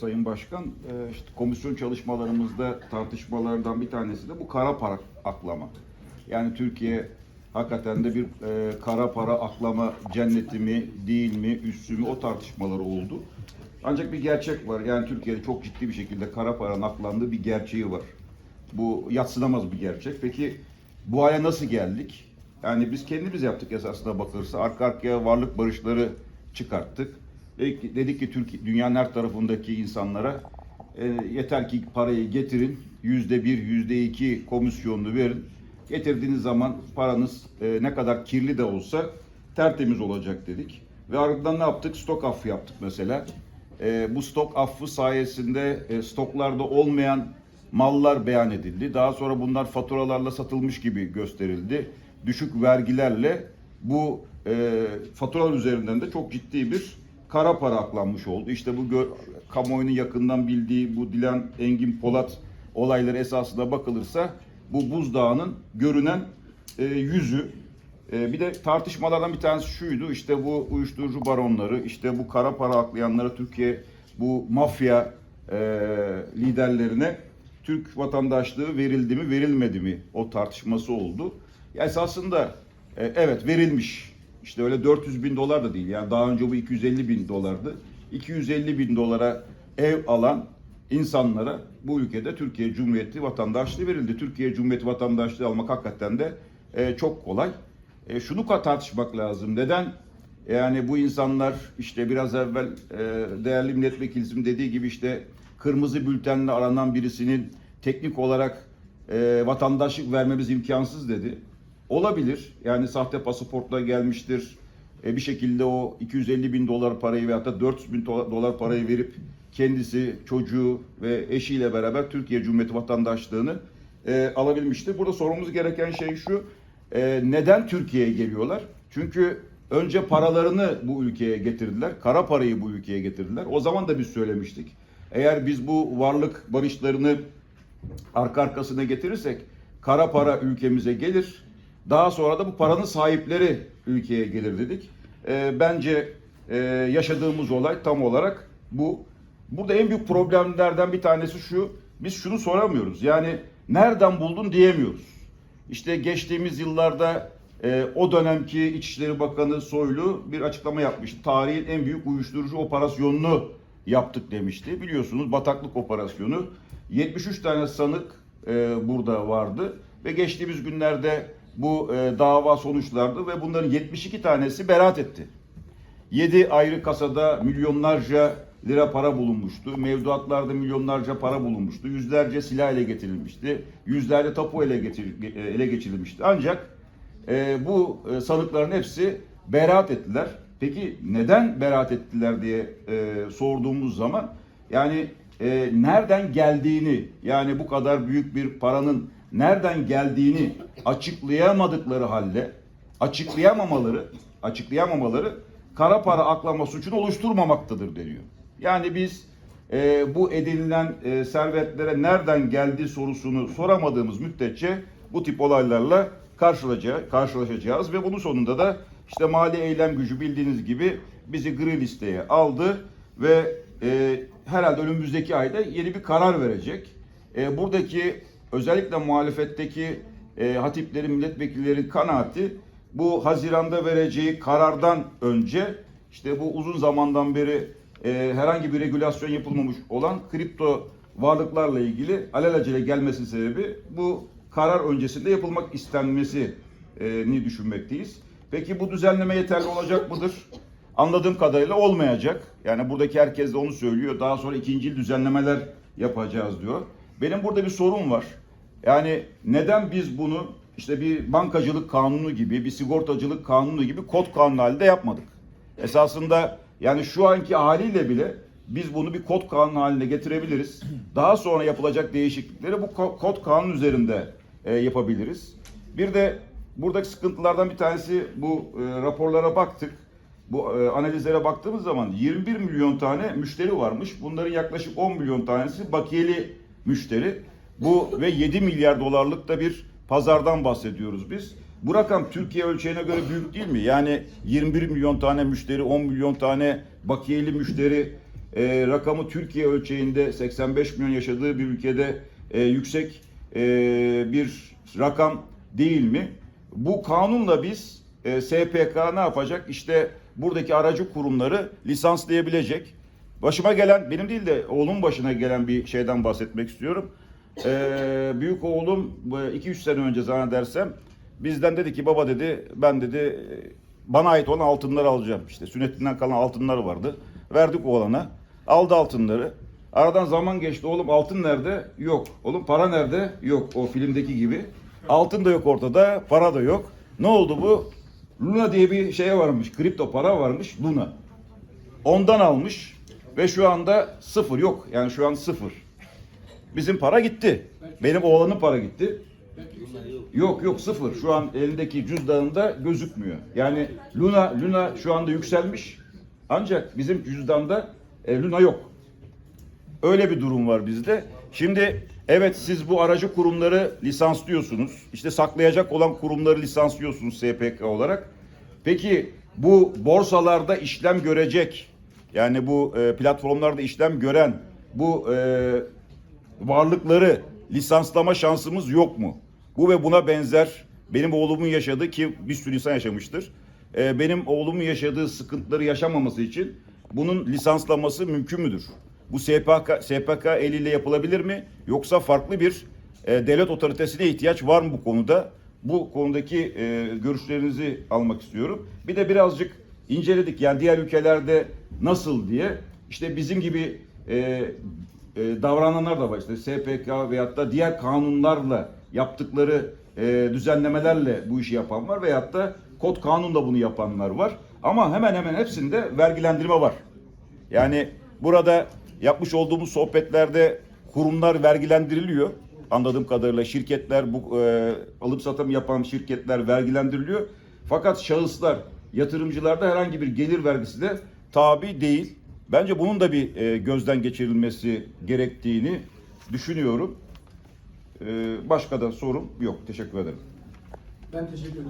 Sayın Başkan. E, işte komisyon çalışmalarımızda tartışmalardan bir tanesi de bu kara para aklama. Yani Türkiye hakikaten de bir e, kara para aklama cenneti mi, değil mi, üssü mü o tartışmaları oldu. Ancak bir gerçek var. Yani Türkiye'de çok ciddi bir şekilde kara paranın aklandığı bir gerçeği var. Bu yatsınamaz bir gerçek. Peki bu hale nasıl geldik? Yani biz kendimiz yaptık esasında bakılırsa. Arka arkaya varlık barışları çıkarttık. Dedik ki, Türkiye, dünyanın her tarafındaki insanlara e, yeter ki parayı getirin. Yüzde bir, yüzde iki komisyonunu verin. Getirdiğiniz zaman paranız e, ne kadar kirli de olsa tertemiz olacak dedik. Ve ardından ne yaptık? Stok affı yaptık mesela. E, bu stok affı sayesinde e, stoklarda olmayan mallar beyan edildi. Daha sonra bunlar faturalarla satılmış gibi gösterildi. Düşük vergilerle bu e, faturalar üzerinden de çok ciddi bir kara para aklanmış oldu. İşte bu gö- kamuoyunun yakından bildiği bu Dilan Engin Polat olayları esasında bakılırsa bu buzdağının görünen e, yüzü. E, bir de tartışmalardan bir tanesi şuydu. İşte bu uyuşturucu baronları, işte bu kara para aklayanlara Türkiye bu mafya e, liderlerine Türk vatandaşlığı verildi mi verilmedi mi o tartışması oldu. Esasında e, evet verilmiş. İşte öyle 400 bin dolar da değil. Yani daha önce bu 250 bin dolardı. 250 bin dolara ev alan insanlara bu ülkede Türkiye Cumhuriyeti vatandaşlığı verildi. Türkiye Cumhuriyeti vatandaşlığı almak hakikaten de e, çok kolay. E, şunu tartışmak lazım. Neden? Yani bu insanlar işte biraz evvel e, değerli milletvekilimizin dediği gibi işte kırmızı bültenle aranan birisinin teknik olarak e, vatandaşlık vermemiz imkansız dedi. Olabilir. Yani sahte pasaportla gelmiştir. E, bir şekilde o 250 bin dolar parayı veyahut da 400 bin dolar parayı verip kendisi, çocuğu ve eşiyle beraber Türkiye Cumhuriyeti vatandaşlığını e, alabilmiştir. Burada sormamız gereken şey şu. e, neden Türkiye'ye geliyorlar? Çünkü önce paralarını bu ülkeye getirdiler. Kara parayı bu ülkeye getirdiler. O zaman da biz söylemiştik. Eğer biz bu varlık barışlarını arka arkasına getirirsek kara para ülkemize gelir. Daha sonra da bu paranın sahipleri ülkeye gelir dedik. Ee, bence e, yaşadığımız olay tam olarak bu. Burada en büyük problemlerden bir tanesi şu. Biz şunu soramıyoruz. Yani nereden buldun diyemiyoruz. İşte geçtiğimiz yıllarda e, o dönemki İçişleri Bakanı Soylu bir açıklama yapmıştı. Tarihin en büyük uyuşturucu operasyonunu yaptık demişti. Biliyorsunuz bataklık operasyonu. 73 tane sanık e, burada vardı ve geçtiğimiz günlerde bu e, dava sonuçlandı ve bunların 72 tanesi beraat etti. 7 ayrı kasada milyonlarca lira para bulunmuştu. Mevduatlarda milyonlarca para bulunmuştu. Yüzlerce silah ele getirilmişti. Yüzlerce tapu ele, getir, ele geçirilmişti. Ancak e, bu e, sanıkların hepsi beraat ettiler. Peki neden beraat ettiler diye e, sorduğumuz zaman yani e, nereden geldiğini yani bu kadar büyük bir paranın nereden geldiğini açıklayamadıkları halde açıklayamamaları açıklayamamaları kara para aklama suçunu oluşturmamaktadır deniyor. Yani biz e, bu edinilen e, servetlere nereden geldi sorusunu soramadığımız müddetçe bu tip olaylarla karşılaşacağız, ve bunun sonunda da işte mali eylem gücü bildiğiniz gibi bizi gri listeye aldı ve e, herhalde önümüzdeki ayda yeni bir karar verecek. E, buradaki özellikle muhalefetteki e, hatiplerin, milletvekillerin kanaati bu Haziran'da vereceği karardan önce işte bu uzun zamandan beri e, herhangi bir regülasyon yapılmamış olan kripto varlıklarla ilgili alelacele gelmesi sebebi bu karar öncesinde yapılmak istenmesini düşünmekteyiz. Peki bu düzenleme yeterli olacak mıdır? Anladığım kadarıyla olmayacak. Yani buradaki herkes de onu söylüyor. Daha sonra ikinci düzenlemeler yapacağız diyor. Benim burada bir sorun var. Yani neden biz bunu işte bir bankacılık kanunu gibi, bir sigortacılık kanunu gibi kod kanunu halinde yapmadık? Esasında yani şu anki haliyle bile biz bunu bir kod kanunu haline getirebiliriz. Daha sonra yapılacak değişiklikleri bu ko- kod kanun üzerinde e, yapabiliriz. Bir de buradaki sıkıntılardan bir tanesi bu e, raporlara baktık. Bu e, analizlere baktığımız zaman 21 milyon tane müşteri varmış. Bunların yaklaşık 10 milyon tanesi bakiyeli müşteri. Bu ve 7 milyar dolarlık da bir pazardan bahsediyoruz biz. Bu rakam Türkiye ölçeğine göre büyük değil mi? Yani 21 milyon tane müşteri, 10 milyon tane bakiyeli müşteri. e, rakamı Türkiye ölçeğinde 85 milyon yaşadığı bir ülkede e, yüksek e, bir rakam değil mi? Bu kanunla biz e, SPK ne yapacak? İşte buradaki aracı kurumları lisanslayabilecek. Başıma gelen, benim değil de oğlum başına gelen bir şeyden bahsetmek istiyorum. Ee, büyük oğlum 2-3 sene önce zannedersem bizden dedi ki baba dedi ben dedi bana ait olan altınları alacağım. İşte sünnetinden kalan altınları vardı. Verdik oğlana. Aldı altınları. Aradan zaman geçti. Oğlum altın nerede? Yok. Oğlum para nerede? Yok. O filmdeki gibi. Altın da yok ortada. Para da yok. Ne oldu bu? Luna diye bir şey varmış. Kripto para varmış. Luna. Ondan almış ve şu anda sıfır yok. Yani şu an sıfır. Bizim para gitti. Benim oğlanın para gitti. Yok yok sıfır. Şu an elindeki cüzdanında gözükmüyor. Yani Luna Luna şu anda yükselmiş. Ancak bizim cüzdanda e, Luna yok. Öyle bir durum var bizde. Şimdi evet siz bu aracı kurumları lisanslıyorsunuz. İşte saklayacak olan kurumları lisanslıyorsunuz SPK olarak. Peki bu borsalarda işlem görecek yani bu e, platformlarda işlem gören bu e, varlıkları lisanslama şansımız yok mu? Bu ve buna benzer benim oğlumun yaşadığı ki bir sürü insan yaşamıştır. E, benim oğlumun yaşadığı sıkıntıları yaşamaması için bunun lisanslaması mümkün müdür? Bu SPK, SPK eliyle yapılabilir mi? Yoksa farklı bir e, devlet otoritesine ihtiyaç var mı bu konuda? Bu konudaki e, görüşlerinizi almak istiyorum. Bir de birazcık inceledik yani diğer ülkelerde nasıl diye. İşte bizim gibi e, e, davrananlar da var. İşte SPK veyahut da diğer kanunlarla yaptıkları e, düzenlemelerle bu işi yapan var veyahut da kod kanunla bunu yapanlar var. Ama hemen hemen hepsinde vergilendirme var. Yani burada yapmış olduğumuz sohbetlerde kurumlar vergilendiriliyor. Anladığım kadarıyla şirketler bu e, alım satım yapan şirketler vergilendiriliyor. Fakat şahıslar, yatırımcılarda herhangi bir gelir vergisi de tabi değil. Bence bunun da bir e, gözden geçirilmesi gerektiğini düşünüyorum. E, başka da sorum yok. Teşekkür ederim. Ben teşekkür ederim.